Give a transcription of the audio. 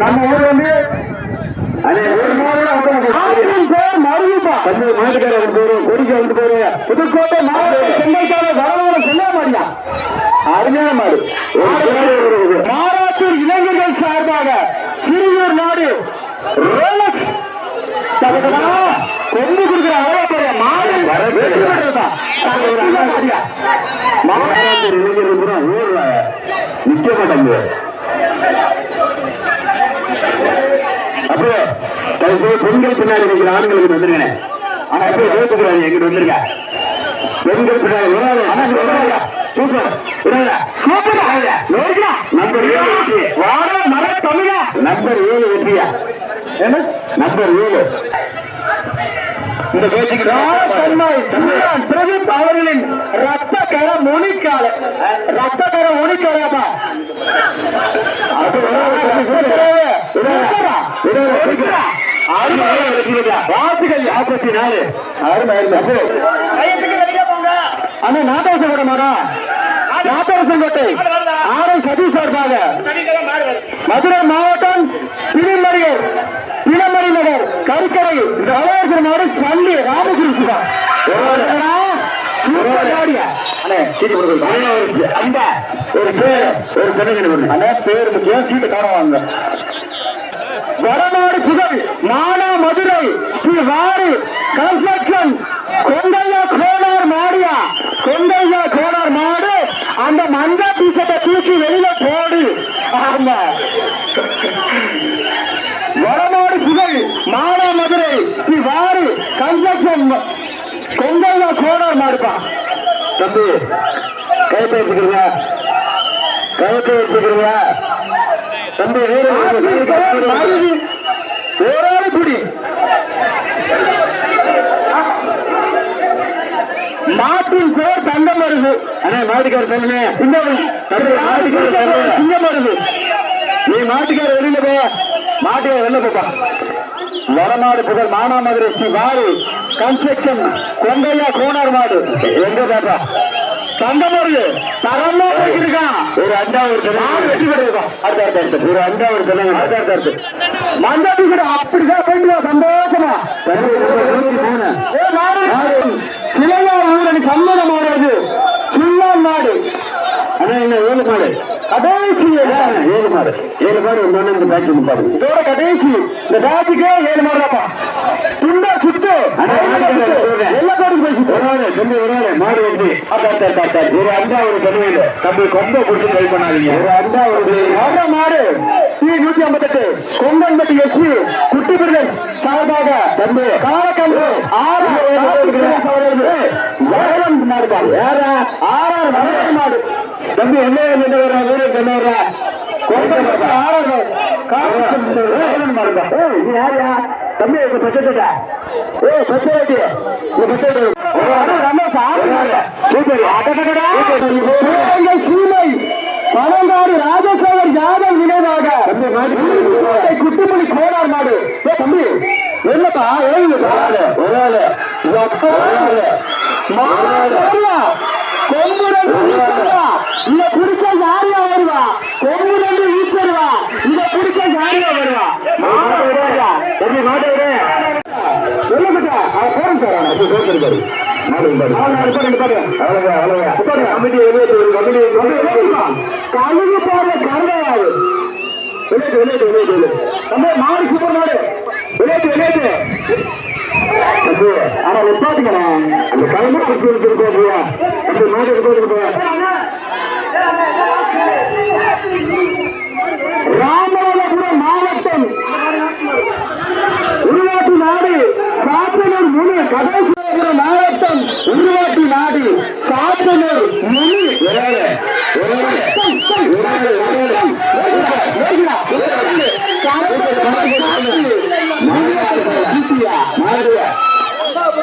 நம்ம ஊர் வந்து புதுக்கோட்டை மாவட்டம் சென்னைக்கான வரலாறு சொல்ல மாட்டியா அருமையான மாடு. மாறாத்தூர் இளைஞர்கள் சார்பாக சிறியூர் நாடு ரோலக்ஸ். கொண்டு மாவட்டத்தில் இளைஞர்கள் கூட ஊர்ல நிக்க மாட்டாங்க அப்படியே பெண்கள் பின்னாடி இருக்கிற ஆண்களுக்கு வந்துருங்க ஆனா அப்படியே ஏத்துக்கிறாங்க எங்கிட்ட வந்துருங்க பெண்கள் பின்னாடி சூப்பர் நம்பர் ஏழு மர தமிழா நம்பர் ஏழு வெற்றியா நம்பர் ஏழு பிரதீப் அவர்களின் ரத்த கர முனிக்கால ரத்த கர முனிக்காலப்பா வாசுகள் நாற்பத்தி நாலு. அண்ணா நாட்டாசம் கூட மாடா நாட்டாசம் கோட்டை. ஆர் எஸ் சதீஷ் சார்பாக மதுரை மாவட்டம் தினமணி கருக்கரை தவளேஸ்வர நாடு சல்லி ராமகிருஷ்ணா. ஒரு பேர் ஒரு பெண்ணு பேர் முக்கியம் சீட்டு காணுவாங்க வடநாடு புகழ் மானா மதுரை ஸ்ரீ வாரி கன்ஸ்ட்ரக்ஷன் கொண்டையா கோனார் மாடியா? கொண்டையா கோனார் மாடு அந்த மஞ்ச பீசத்தை தூக்கி வெளியில போடு ஆமா வடநாடு புகழ் மானா மதுரை ஸ்ரீ வாரி கன்ஸ்ட்ரக்ஷன் கோனார் மாடுப்பா. தம்பி கைப்பை வச்சுக்கிறீங்க. கைப்பை வச்சுக்கிறீங்க. தம்பி ஓராளு குடி. மாட்டின் பேர் தங்கம் வருது. அண்ணா மாட்டுக்கார சொல்லுங்க இந்த மாட்டுக்கார சிங்கம் வருது. நீ மாட்டுக்கார வெளியில போ. மாட்டுக்கார வெளில போப்பா. வடநாடு புகழ் மானாமதுரை ஸ்ரீ வாரி கன்ஸ்ட்ரக்ஷன் கொங்கையா கோனார் மாடு எங்க பாப்பா தங்கம் வருது தரமா இருக்கான் ஒரு மாடு வெற்றி பெற்றிருக்கோம் அடுத்த அடுத்த அடுத்து ஒரு சொல்லுங்க அடுத்த அடுத்த அடுத்து மந்தாதி கூட அப்படிதான் போயிட்டு வா, சந்தோஷமா ஏ, மாடு. சிலையா ஊரணி சம்மத மாடு அது சில்லா நாடு அண்ணா என்ன ஏழு மாடு கடைசி ஏழு மாடு. ஏழு மாடு ஒன்று இந்த பேட்ச் நிப்பாடு இதோட கடைசி. இந்த பேட்சுக்கே ஏழு மாடு தான்ப்பா. துண்டா சுத்து தம்பி வராது மாடு வந்து ஒரு அண்டா ஒரு பண்ணுவீங்க தம்பி கொம்ப கொடுத்து ட்ரை பண்ணாதீங்க. ஒரு அண்டா ஒரு வர்ற மாடு. சி நூத்தி ஐம்பத்தெட்டு. கொங்கன்பட்டி எஸ்பி குட்டி பிரிதல் சார்பாக தம்பி. காலக்கன்று ஆறு மாடுப்பா வேற ஆறாறு மாடு. தம்பி என்ன என்ன வர ஊரு என்ன வர கொங்கன்பட்டி ஆறாறு. இது யாரியா? தம்பி இப்ப பச்சை ஏ பச்சை இந்த சூப்பர். சீமை. பழங்காடு ராஜசேகர் யாதவ் நினைவாக. குட்டிமணி கோடார் மாடு. ஏ தம்பி என்னப்பா எழுது ஒரு ஆளு கொம்புடன் இத குடிச்ச யாரியா வருவா கொம்புடன் ஈச்சருவா இத குடிச்ச யாரியா வருவா மாடு விடாதா தம்பி மாடு விடு சொல்லுங்க அவன் போறேன் சார் அவன் அப்படி போயிருக்காரு நாலு பேர் நாலு பேர். ரெண்டு பேர் அவ்வளவுதான் அவ்வளவுதான். கமிட்டி எழுபத்தி ஒரு கமிட்டி கழுகு போற கருணையாது விளையாட்டு விளையாட்டு விளையாட்டு தம்பி மாடு சூப்பர் மாடு. விளையாட்டு விளையாட்டு. ஆனா நிப்பாட்டுக்கிறேன் அந்த கலந்து குத்தி இருக்கோம் அப்படியா தம்பி மாடு இருக்கோம் ராமநாதபுரம் மாவட்டம் உருவாட்டு நாடு சாத்தனூர் முனி கடைசிபுரம் மாவட்டம் உருவாட்டு நாடு சாத்தனூர் முனி ஒரு அண்டாவது